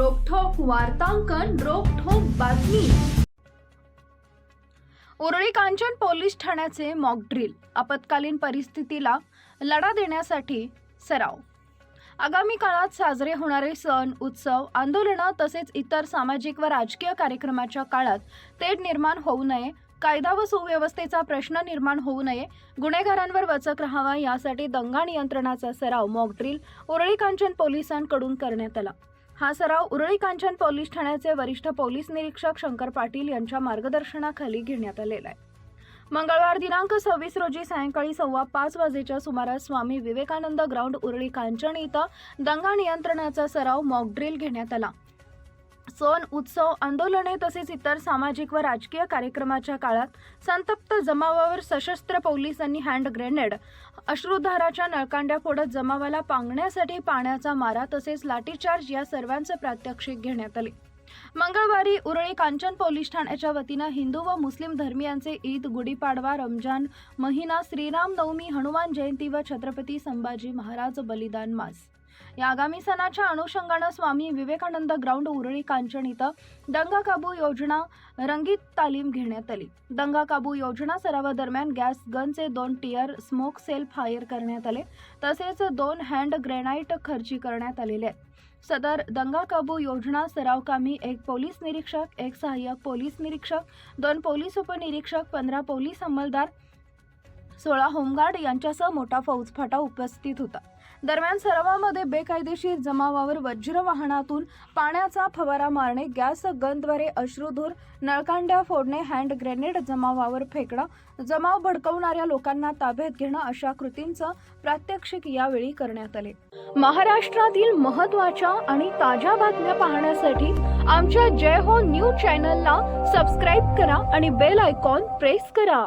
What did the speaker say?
वार्तांकन रोखोक बातमी. उरळी कांचन पोलीस ठाण्याचे मॉक ड्रिल आपत्कालीन परिस्थितीला लढा देण्यासाठी सराव. आगामी काळात साजरे होणारे सण उत्सव आंदोलनं तसेच इतर सामाजिक व राजकीय कार्यक्रमाच्या काळात तेढ निर्माण होऊ नये कायदा व सुव्यवस्थेचा प्रश्न निर्माण होऊ नये गुन्हेगारांवर वचक राहावा यासाठी दंगा नियंत्रणाचा सराव मॉक ड्रिल उरळी कांचन पोलिसांकडून करण्यात आला. हा सराव उरळी कांचन पोलीस ठाण्याचे वरिष्ठ पोलीस निरीक्षक शंकर पाटील यांच्या मार्गदर्शनाखाली घेण्यात आलेला आहे. मंगळवार दिनांक सव्वीस रोजी सायंकाळी सव्वा पाच वाजेच्या सुमारास स्वामी विवेकानंद ग्राउंड उरळी कांचन इथं दंगा नियंत्रणाचा सराव मॉक ड्रिल घेण्यात आला. सण उत्सव आंदोलने तसेच इतर सामाजिक व राजकीय कार्यक्रमाच्या काळात संतप्त जमावावर सशस्त्र पोलिसांनी हँड ग्रेनेड अश्रुधाराच्या नळकांड्या फोडत जमावाला पांगण्यासाठी पाण्याचा मारा तसेच लाठीचार्ज या सर्वांचे प्रात्यक्षिक घेण्यात आले. मंगळवारी उरळी कांचन पोलीस ठाण्याच्या वतीनं हिंदू व मुस्लिम धर्मियांचे ईद गुढीपाडवा रमजान महिना श्रीराम नवमी हनुमान जयंती व छत्रपती संभाजी महाराज बलिदान मास या आगामी सणाच्या अनुषंगानं स्वामी विवेकानंद ग्राउंड उरळी कांचन इथं दंगा काबू योजना रंगीत तालीम घेण्यात आली. दंगा काबू योजना सरावादरम्यान गॅस गनचे दोन टियर स्मोक सेल फायर करण्यात आले. तसेच दोन हँड ग्रेनाईट खर्ची करण्यात आलेले आहेत. सदर दंगा काबू योजना सरावकामी एक पोलीस निरीक्षक एक सहाय्यक पोलीस निरीक्षक दोन पोलीस उपनिरीक्षक पंधरा पोलीस अंमलदार सोळा होमगार्ड यांच्यासह मोठा फौजफाटा उपस्थित होता. दरम्यान सरावामध्ये बेकायदेशीर जमावावर वज्र वाहनातून पाण्याचा फवारा मारणे गॅस गनद्वारे अश्रुधूर नळकांड्या फोडणे हँड ग्रेनेड जमावावर फेकणं जमाव भडकवणाऱ्या लोकांना ताब्यात घेणं अशा कृतींचं प्रात्यक्षिक यावेळी करण्यात आले. महाराष्ट्रातील महत्त्वाच्या आणि ताज्या बातम्या पाहण्यासाठी आमच्या जय हो न्यूज चॅनलला सबस्क्राईब करा आणि बेल आयकॉन प्रेस करा.